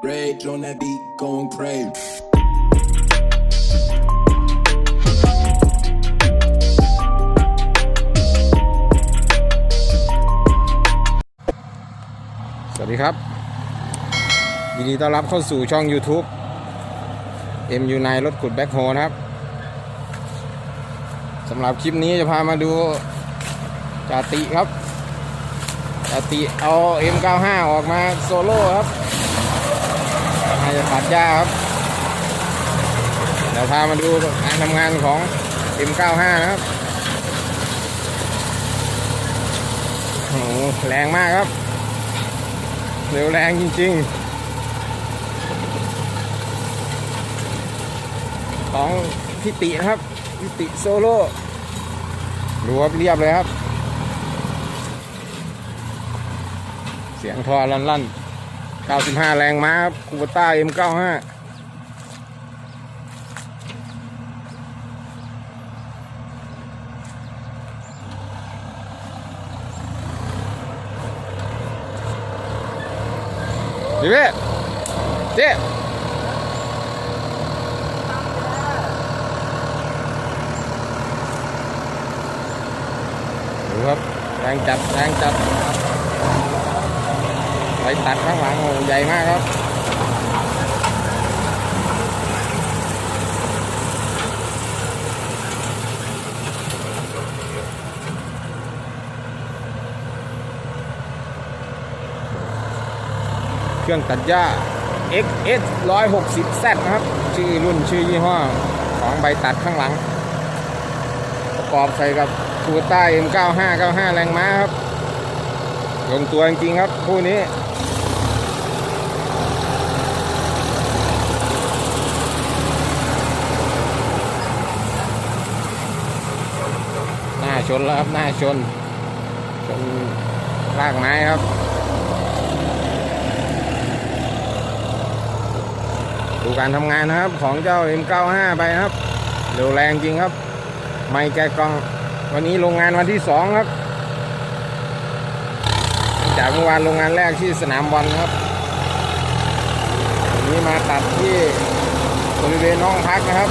Rage on that beat, going crazy. สวัสดีครับ ยินดีต้อนรับเข้าสู่ช่อง YouTube MU9 รถขุดแบ็คโฮนะครับสำหรับคลิปนี้จะพามาดูจาติครับจาติเอา M95 ออกมาโซโล่ครับ จะตัดหญ้าครับเดี๋ยวพามาดูการทำงานของ M95 นะครับโอ้โหแรงมากครับ เร็วแรงจริงๆ ของพิตินะครับพิติโซโล่ดูครับเรียบเลยครับ เสียงทอลั่นลั่นๆ 95 แรงม้าครับคูปต้า M95 ดิเว้เจ๊ดูครับแรงจัดแรงจัด ไปตัดข้างหลังโอ้ใหญ่มากครับเครื่องตัดหญ้า XS 160 Z นะครับ ชื่อรุ่นชื่อยี่ห้อของใบตัดข้างหลัง ประกอบใส่กับคูต้า M95 95 แรงม้าครับ ลงตัวจริงๆครับ คู่นี้ หน้า ชนแล้วครับ หน้าชน ชนรากไม้ครับ ดูการทำงานนะครับ ของเจ้า M95 ไปครับ เร็วแรงจริงครับ ไม่แกกอง วันนี้โรงงานวันที่สองครับ จากเมื่อวานโรงงานแรกที่สนามบอลครับวันนี้มาตัดที่บริเวณห้องพักนะครับ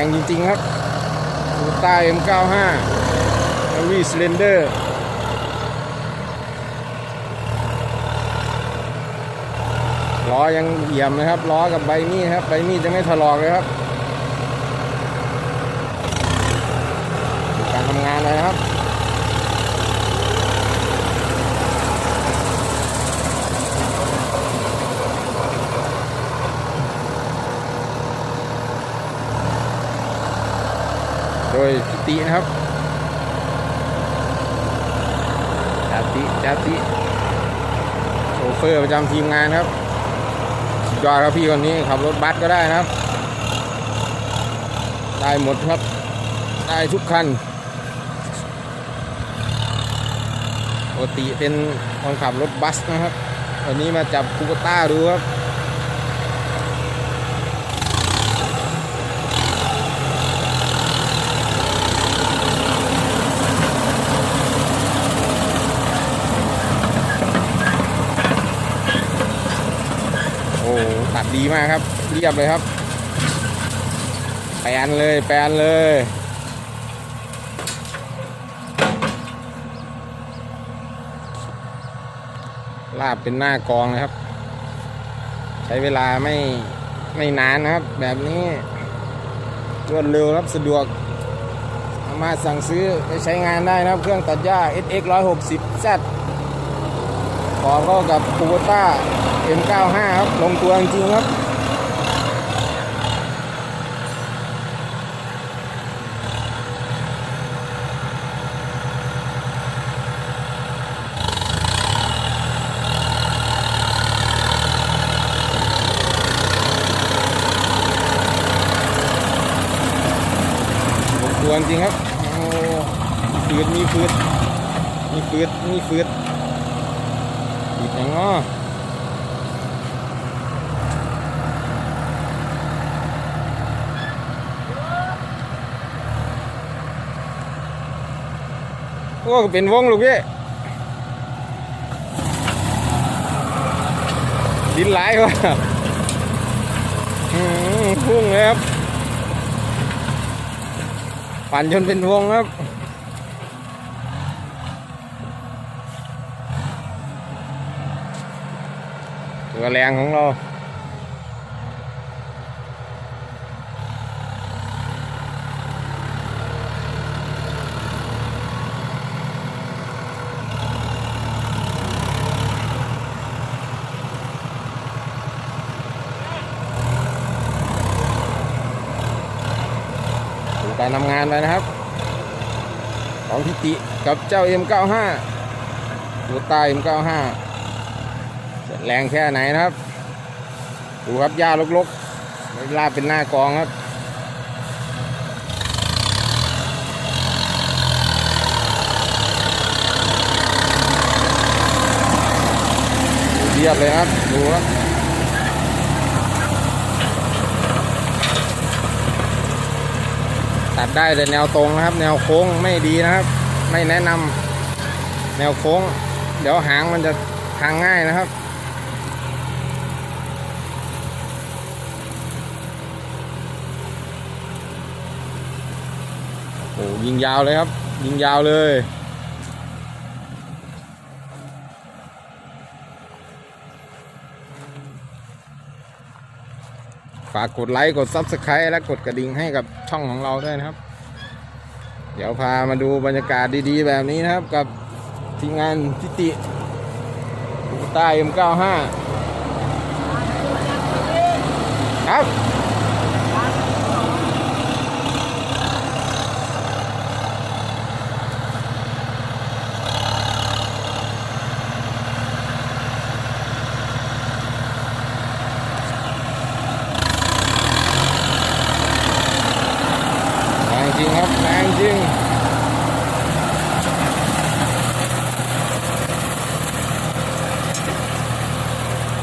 รงจริง ๆ ครับตูต้ M95 วีสเลนเดอร์ล้อยังเอี่ยมนะครับ ล้อกับใบมีดครับ ใบมีดจะไม่ถลอกเลยครับการทำงานเลยนะครับ โดยพิตินะครับ จาติจาติโชเฟอร์ประจำทีมงานครับสุดยอดครับพี่คนนี้ขับรถบัสก็ได้นะครับ ได้หมดครับ ได้ทุกคันปกติเป็นคนขับรถบัสนะครับ วันนี้มาจับคูปต้าดูครับ โอ้ตั ดีมากครับ เรียบเลยครับ แปลนเลย แปลนเลยลาบเป็นหน้ากองนะครับ ใช้เวลาไม่ไม่นานนะครับ แบบนี้รวดเร็วครับสะดวกสามารถสั่งซื้อไปใช้งานได้นะครับ เครื่องตัดหญ้า SX 160 Z ขอเข้ากับคูโบต้า M95 ครับ ลงตัวจริงครับ ลงตัวจริงครับ โอ้ฟืดมีฟืดมีฟืดมีฟืดอีกอย่างง้อ โอ้เป็นวงลูกพี่ดินไหลายว่ะอืมพุ่งเลยครับปั่นจนเป็นวงครับตัวแรงของเรา การทำงานไปนะครับ ของพิติกับเจ้า M95 ตัวใต้ M95 แรงแค่ไหนนะครับ ดูครับหญ้าลกๆลาเป็นหน้ากองครับเรียบเลยครับ ดูครับ ตัดได้แต่แนวตรงนะครับ แนวโค้งไม่ดีนะครับ ไม่แนะนำแนวโค้ง เดี๋ยวหางมันจะทางง่ายนะครับโอ้ยิงยาวเลยครับ ยิงยาวเลย ฝากกดไลค์กด Subscribe และกดกระดิ่งให้กับช่องของเราด้วยนะครับ เดี๋ยวพามาดูบรรยากาศดีๆ แบบนี้นะครับ กับทีมงานทิติอุใต้ M95 ครับ แรงจริงครับแรงจริง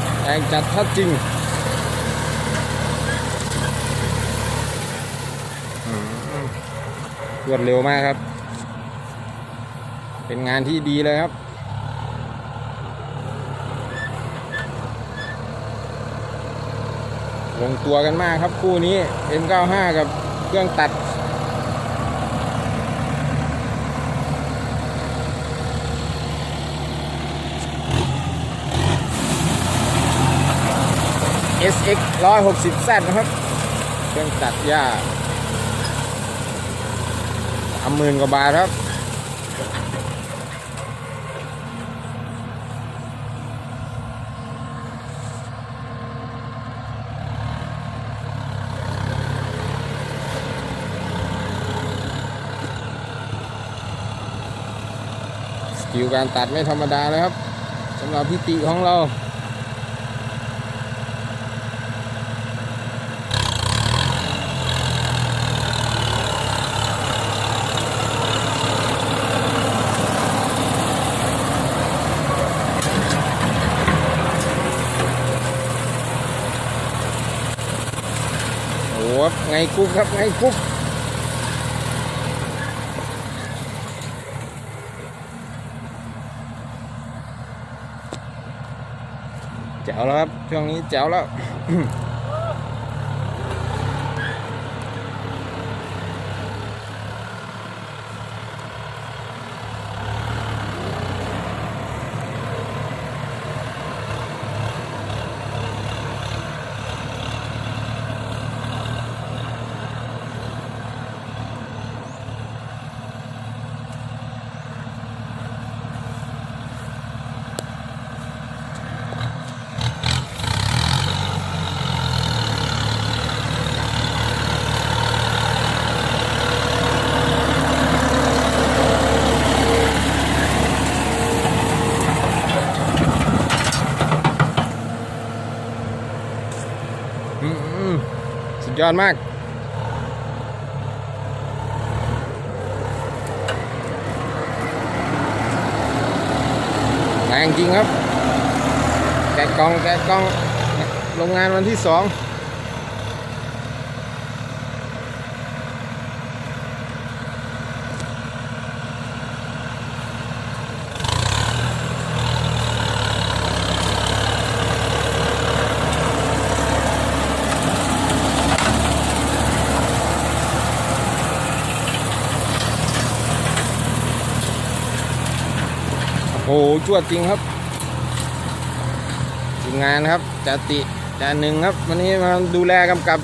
แร งจัดถ้าจริงรวดเร็วมากครับ เป็นงานที่ดีเลยครับลงตัวกันมากครับคู่นี้ M95 กับเครื่องตัด SX 160Z นะครับ เครื่องตัดหญ้าสามหมื่นกว่าบาทครับสกิลการตัดไม่ธรรมดาเลยครับสำหรับพิติของเรา โอ้โหไงกุ๊บครับไงกุ๊บแจ๋วแล้วครับ ช่วงนี้แจ๋วแล้ว ยอดมาก แรงจริงครับ แกะกล่องแกะกล่อง โรงงานวันที่สอง จวดจริงครับทีมงานครับจติจาหนึ่งครับ วันนี้มาดูแลกำกับ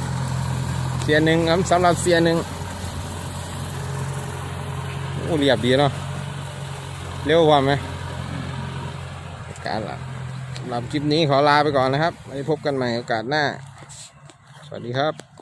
เสียหนึ่งครับสำหรับเสียหนึ่งโอ้เรียบดีเนาะเร็วกว่าไหมการละสำหรับคลิปนี้ขอลาไปก่อนนะครับไว้พบกันใหม่โอกาสหน้า สวัสดีครับ